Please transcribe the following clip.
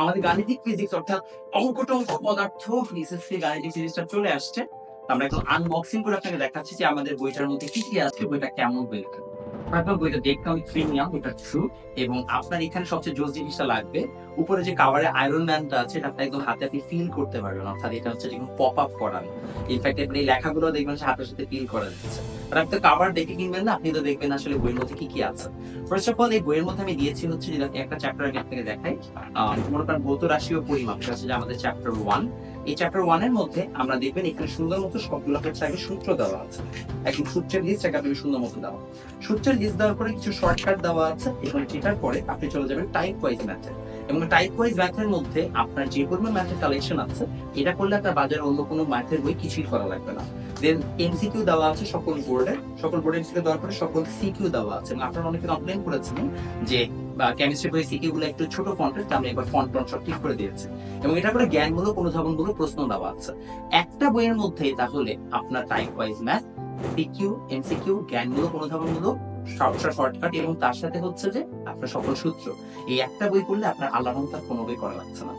আমাদের গাণিতিক ফিজিক্স অর্থাৎ অঙ্ক পদার্থ থেকে গাণিতিক সিরিজটা চলে আসছে। আমরা একটু আনবক্সিং করে আপনাকে দেখাচ্ছি যে আমাদের বইটার মধ্যে কি কি আছে, বইটা কেমন বইটা আপনার বইটা দেখতে প্রিমিয়াম এটা ট্রু এবং আপনার এখানে সবচেয়ে জোস জিনিসটা লাগবে, উপরে যে কাভারে আয়রন ম্যানটা আছে, এটা আপনি একদম হাতে আপনি ফিল করতে পারবেন, অর্থাৎ এটা হচ্ছে যেমন পপ আপ করানো ইনফ্যাক্ট আপনি এই লেখাগুলো দেখবেন হাতের সাথে ফিল করা যাচ্ছে। আর আপনি তো কাভার দেখে কিনবেন না, আপনি তো দেখবেন আসলে বইয়ের মধ্যে কি কি আছে। ফার্স্ট অফ অল এই বইয়ের মধ্যে আমি দিয়েছি হচ্ছে একটা চ্যাপ্টার আমি আপনাকে দেখাই। মনে করেন ভৌত রাশি ও পরিমাপ হচ্ছে যে আমাদের চ্যাপ্টার ওয়ান এই চ্যাপ্টার ওয়ানের মধ্যে আমরা দেখবেন এখানে সুন্দর মতো সবগুলো আগে সূত্র দেওয়া আছে। একদম সূত্রের লিস্ট আপনাকে সুন্দর মতো দেওয়া। সূত্রের লিস্ট দেওয়ার পরে কিছু শর্টকাট দেওয়া আছে এবং সেটার পরে আপনি চলে যাবেন টাইপ ওয়াইজ ম্যাথে এবং টাইপ ওয়াইজ ম্যাথের মধ্যে আপনার যে পরিমাণ ম্যাথের কালেকশন আছে, এটা করলে আপনার বাজারে অন্য কোনো ম্যাথের বই কিছুই করা লাগবে না। দেন এমসিকিউ দেওয়া আছে সকল বোর্ডে সকল বোর্ডে এমসিকিউ দেওয়ার পরে সকল সিকিউ দেওয়া আছে। এবং আপনারা অনেকে কমপ্লেন যে কেমিস্ট্রি বই সিকিউ গুলো একটু ছোট ফন্টের আমি একবার ফন্ট সব ঠিক করে দিয়েছি। এবং এটা করে জ্ঞানমূলক অনুধাবনমূলক প্রশ্ন দেওয়া আছে। একটা বইয়ের মধ্যে তাহলে আপনার type wise math CQ MCQ জ্ঞানমূলক অনুধাবনমূলক শর্টকাট এবং তার সাথে হচ্ছে যে আপনার সকল সূত্র। এই একটা বই করলে আপনার আল্লাহ কোনো বই করা লাগছে না।